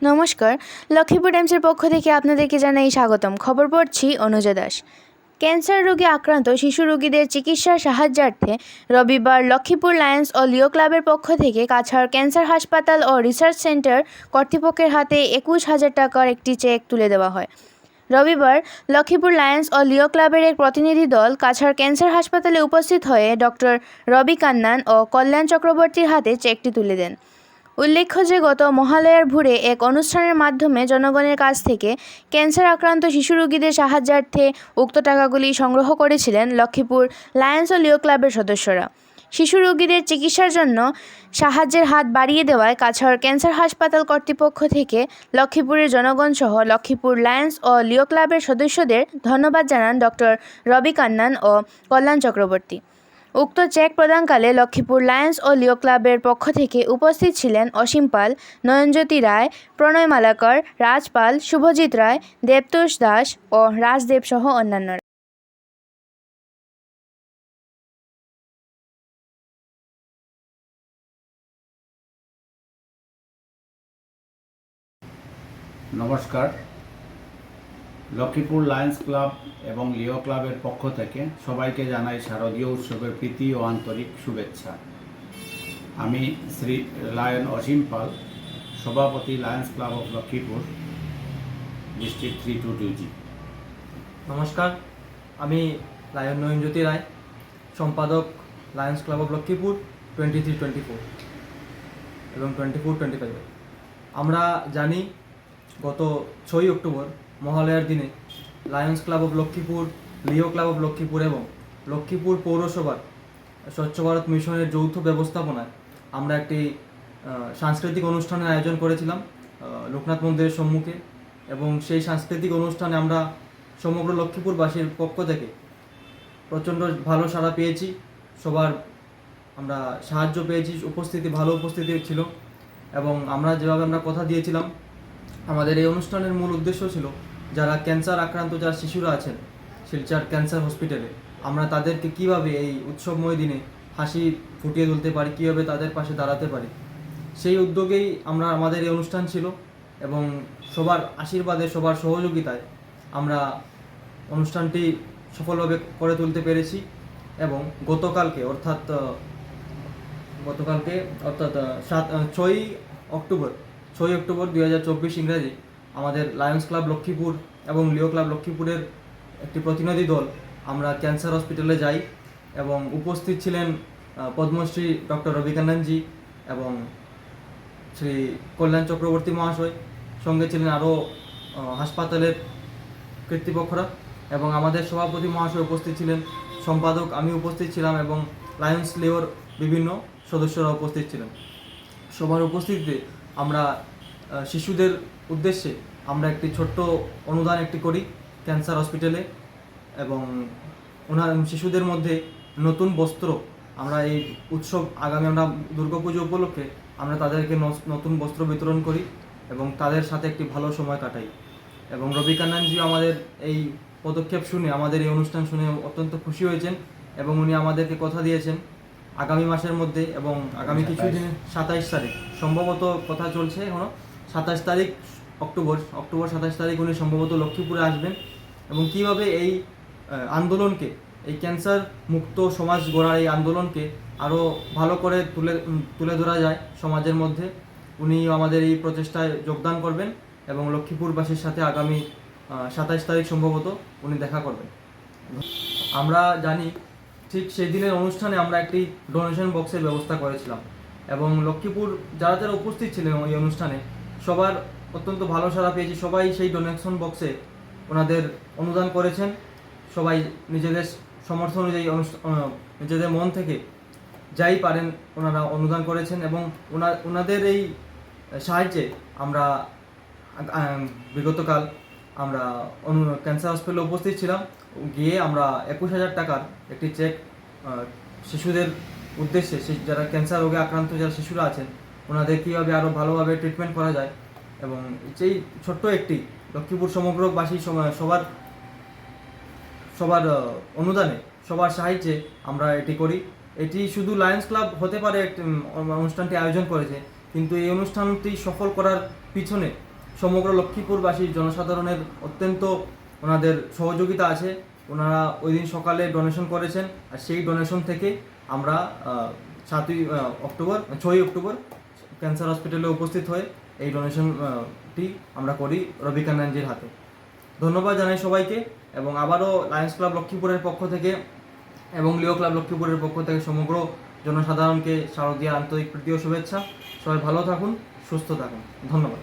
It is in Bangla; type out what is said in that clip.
নমস্কার, লক্ষ্মীপুর টাইমসের পক্ষ থেকে আপনাদেরকে জানাই স্বাগতম। খবর পড়ছি অনুজা দাস। ক্যান্সার রোগে আক্রান্ত শিশু রোগীদের চিকিৎসার সাহায্যার্থে রবিবার লক্ষ্মীপুর লায়ন্স ও লিও ক্লাবের পক্ষ থেকে কাছাড় ক্যান্সার হাসপাতাল ও রিসার্চ সেন্টার কর্তৃপক্ষের হাতে একুশ হাজার টাকার একটি চেক তুলে দেওয়া হয়। রবিবার লক্ষ্মীপুর লায়ন্স ও লিও ক্লাবের এক প্রতিনিধি দল কাছাড় ক্যান্সার হাসপাতালে উপস্থিত হয়ে ডক্টর রবি কান্নান ও কল্যাণ চক্রবর্তীর হাতে চেকটি তুলে দেন। উল্লেখ্য যে, গত মহালয়ার ভোরে এক অনুষ্ঠানের মাধ্যমে জনগণের কাছ থেকে ক্যান্সার আক্রান্ত শিশু রোগীদের সাহায্যার্থে উক্ত টাকাগুলি সংগ্রহ করেছিলেন লক্ষ্মীপুর লায়ন্স ও লিও ক্লাবের সদস্যরা। শিশু রোগীদের চিকিৎসার জন্য সাহায্যের হাত বাড়িয়ে দেওয়ায় কাছাড় ক্যান্সার হাসপাতাল কর্তৃপক্ষ থেকে লক্ষ্মীপুরের জনগণ সহ লক্ষ্মীপুর লায়ন্স ও লিও ক্লাবের সদস্যদের ধন্যবাদ জানান ডক্টর রবি কান্নান ও কল্যাণ চক্রবর্তী। উক্ত চেক প্রদানকালে লক্ষ্মীপুর লায়ন্স ও লিও ক্লাবের পক্ষ থেকে উপস্থিত ছিলেন অসীম পাল, নয়নজ্যোতি রায়, প্রণয় মালাকর, রাজপাল, শুভজিৎ রায়, দেবতোষ দাস ও রাজদেব সহ অন্যান্যরা। নমস্কার। লক্ষ্মীপুর লায়ন্স ক্লাব এবং লিও ক্লাবের পক্ষ থেকে সবাইকে জানাই শারদীয় উৎসবের প্রীতি ও আন্তরিক শুভেচ্ছা। আমি শ্রী লায়ন অসীম পাল, সভাপতি lions club of Lakshmipur, district three two two G. নমস্কার, আমি লায়ন নয়নজ্যোতি রায়, সম্পাদক lions club of Lakshmipur twenty three twenty four এবং টোয়েন্টি ফোর টোয়েন্টি ফাইভ আমরা জানি, গত ছয়ই অক্টোবর মহালয়ার দিনে lions club of Lakshmipur Leo club of Lakshmipur এবং লক্ষ্মীপুর পৌরসভার স্বচ্ছ ভারত মিশনের যৌথ ব্যবস্থাপনায় আমরা একটি সাংস্কৃতিক অনুষ্ঠানের আয়োজন করেছিলাম লোকনাথ মন্দিরের সম্মুখে এবং সেই সাংস্কৃতিক অনুষ্ঠানে আমরা সমগ্র লক্ষ্মীপুরবাসীর পক্ষ থেকে প্রচণ্ড ভালো সাড়া পেয়েছি, সবার আমরা সাহায্য পেয়েছি, উপস্থিতি, ভালো উপস্থিতি ছিল এবং আমরা যেভাবে আমরা কথা দিয়েছিলাম, আমাদের এই অনুষ্ঠানের মূল উদ্দেশ্য ছিল যারা ক্যান্সার আক্রান্ত, যারা শিশুরা আছেন, শিলচর ক্যান্সার হসপিটালে আমরা তাদেরকে কীভাবে এই উৎসবময় দিনে হাসি ফুটিয়ে তুলতে পারি, কীভাবে তাদের পাশে দাঁড়াতে পারি? সেই উদ্যোগেই আমরা, আমাদের এই অনুষ্ঠান ছিল এবং সবার আশীর্বাদে, সবার সহযোগিতায় আমরা অনুষ্ঠানটি সফলভাবে করে তুলতে পেরেছি এবং গতকালকে, অর্থাৎ গতকালকে, অর্থাৎ সাত ছয়ই অক্টোবর ছয়ই অক্টোবর দুই হাজার চব্বিশ ইংরাজি আমাদের লায়ন্স ক্লাব লক্ষ্মীপুর এবং লিও ক্লাব লক্ষ্মীপুরের একটি প্রতিনিধি দল। আমরা ক্যান্সার হসপিটালে যাই এবং উপস্থিত ছিলেন পদ্মশ্রী ডক্টর রবিকানন্দজি এবং শ্রী কল্যাণ চক্রবর্তী মহাশয়, সঙ্গে ছিলেন আরও হাসপাতালের কর্তৃপক্ষরা এবং আমাদের সভাপতি মহাশয় উপস্থিত ছিলেন, সম্পাদক আমি উপস্থিত ছিলাম এবং লায়ন্স লিওর বিভিন্ন সদস্যরা উপস্থিত ছিলেন। সবার উপস্থিতিতে আমরা শিশুদের উদ্দেশ্যে আমরা একটি ছোট্ট অনুদান একটি করি ক্যান্সার হসপিটালে এবং ওনার শিশুদের মধ্যে নতুন বস্ত্র আমরা এই উৎসব আগামী আমরা দুর্গাপুজো উপলক্ষে আমরা তাদেরকে নতুন বস্ত্র বিতরণ করি এবং তাদের সাথে একটি ভালো সময় কাটাই। এবং রবি কান্নানজি আমাদের এই পদক্ষেপ শুনে আমাদের এই অনুষ্ঠান শুনে অত্যন্ত খুশি হয়েছেন এবং উনি আমাদেরকে কথা দিয়েছেন আগামী মাসের মধ্যে এবং আগামী কিছু দিনে সাতাইশ তারিখ। সম্ভবত কথা চলছে এখনও। সাতাশ তারিখ অক্টোবর অক্টোবর সাতাশ তারিখ উনি সম্ভবত লক্ষ্মীপুরে আসবেন। এবং কীভাবে এই আন্দোলনকে, এই ক্যান্সার মুক্ত সমাজ গড়ার এই আন্দোলনকে আরও ভালো করে তুলে তুলে ধরা যায় সমাজের মধ্যে উনি আমাদের এই প্রচেষ্টায় যোগদান করবেন এবং লক্ষ্মীপুরবাসীর সাথে আগামী সাতাইশ তারিখ সম্ভবত উনি দেখা করবেন। আমরা জানি ঠিক সেই দিনের অনুষ্ঠানে আমরা একটি ডোনেশন বক্সের ব্যবস্থা করেছিলাম এবং লক্ষ্মীপুর যারা যারা উপস্থিত ছিলেন ওই অনুষ্ঠানে সবার অত্যন্ত ভালো সাড়া পেয়েছি। সবাই সেই ডোনেশন বক্সে ওনাদের অনুদান করেছেন। সবাই নিজেদের সমর্থ অনুযায়ী নিজেদের মন থেকে যাই পারেন ওনারা অনুদান করেছেন এবং ওনা- ওনাদের এই সাহায্যে আমরা বিগতকাল আমরা অনু ক্যান্সার হসপিটালে উপস্থিত ছিলাম। গিয়ে আমরা একুশ হাজার টাকার একটি চেক শিশুদের উদ্দেশ্যে যারা ক্যান্সার রোগে আক্রান্ত, যারা শিশুরা আছেন, ওনাদের কীভাবে আরও ভালোভাবে ট্রিটমেন্ট করা যায় এবং সেই ছোট্ট একটি লক্ষ্মীপুর সমগ্রবাসী সম- সবার সবার অনুদানে, সবার সাহায্যে আমরা এটি করি। এটি শুধু লায়ন্স ক্লাব হতে পারে একটি অনুষ্ঠানটি আয়োজন করেছে, কিন্তু এই অনুষ্ঠানটি সফল করার পিছনে সমগ্র লক্ষ্মীপুরবাসীর জনসাধারণের অত্যন্ত ওনাদের সহযোগিতা আছে। ওনারা ওই দিন সকালে ডোনেশন করেছেন, আর সেই ডোনেশন থেকে আমরা সাতই অক্টোবর, ছয়ই অক্টোবর ক্যান্সার হসপিটালে উপস্থিত হয়ে এই ডোনেশনটি আমরা করি রবিকা নানজির হাতে। ধন্যবাদ জানাই সবাইকে এবং আবারও লায়ন্স ক্লাব লক্ষ্মীপুরের পক্ষ থেকে এবং লিও ক্লাব লক্ষ্মীপুরের পক্ষ থেকে সমগ্র জনসাধারণকে শারদীয় আন্তরিক প্রীতি ও শুভেচ্ছা। সবাই ভালো থাকুন, সুস্থ থাকুন। ধন্যবাদ।